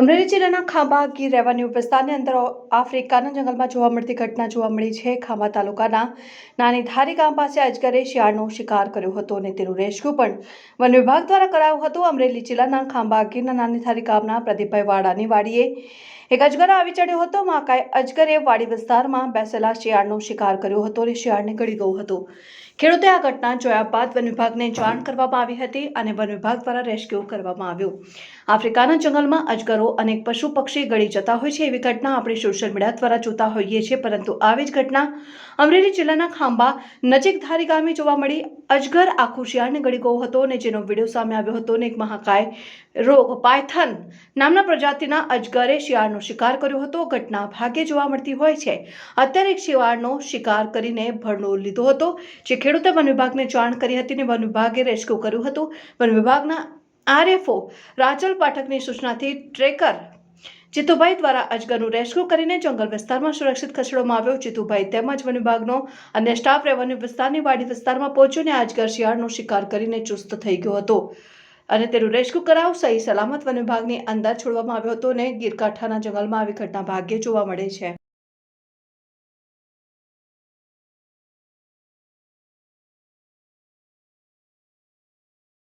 અમરેલી જિલ્લાના ખાંભા ગીર રેવન્યુ વિસ્તારની અંદર આફ્રિકાના જંગલમાં જોવા મળતી ઘટના જોવા મળી છે. ખાંભા તાલુકાના નાની ધારી ગામ પાસે અજગરે શિયાળનો શિકાર કર્યો હતો અને તેનું રેસ્ક્યુ પણ વન વિભાગ દ્વારા કરાયું હતું. અમરેલી જિલ્લાના ખાંભા ગીરના નાની ધારી ગામના પ્રદીપભાઈ વાડાની વાડીએ એક અજગર આવી ચડ્યો હતો. માકાએ અજગરે વાડી વિસ્તારમાં બેસેલા શિયાળનો શિકાર કર્યો હતો અને શિયાળને ગળી ગયો હતો. ખેડૂતે આ ઘટના જોયા બાદ વન વિભાગને જાણ કરવામાં આવી હતી અને વન વિભાગ દ્વારા રેસ્ક્યુ કરવામાં આવ્યું. આફ્રિકાના જંગલમાં અજગરો અનેક પશુ પક્ષી ગળી જતા હોય છે. એવી ઘટના આપણે સોશિયલ મીડિયા દ્વારા જોતા હોઈએ છીએ. પરંતુ આવી જ ઘટના અમરેલી જિલ્લાના ખાંભા નજીક ધારી ગામે જોવા મળી. અજગર આખું શિયાળને ગળી ગયો હતો અને જેનો વીડિયો સામે આવ્યો હતો અને એક મહાકાય રોગ, પાયથન નામના પ્રજાતિના અજગરે શિયાળનો શિકાર કર્યો હતો. ઘટના ભાગે જોવા મળતી હોય છે. અત્યારે એક શિયાળનો શિકાર કરીને ભરણો લીધો હતો. જે ખેડૂતે વન વિભાગને જાણ કરી હતી અને વન વિભાગે રેસ્ક્યુ કર્યું હતું. વન વિભાગના આરએફઓ રાજલ પાઠકની સૂચનાથી ટ્રેકર જીતુભાઈ દ્વારા અજગરનું રેસ્ક્યુ કરીને જંગલ વિસ્તારમાં સુરક્ષિત ખસેડવામાં આવ્યો. જીતુભાઈ તેમજ વન વિભાગનો અને સ્ટાફ રેવન્યુ વિસ્તારની વાડી વિસ્તારમાં પહોંચ્યો અને અજગર શિયાળનો શિકાર કરીને ચુસ્ત થઈ ગયો હતો. અને તેનું રેસ્ક્યુ કરાવ સહી સલામત વન વિભાગની અંદર છોડવામાં આવ્યો હતો અને ગીરકાંઠાના જંગલમાં આવી ઘટના ભાગ્યે જોવા મળે છે.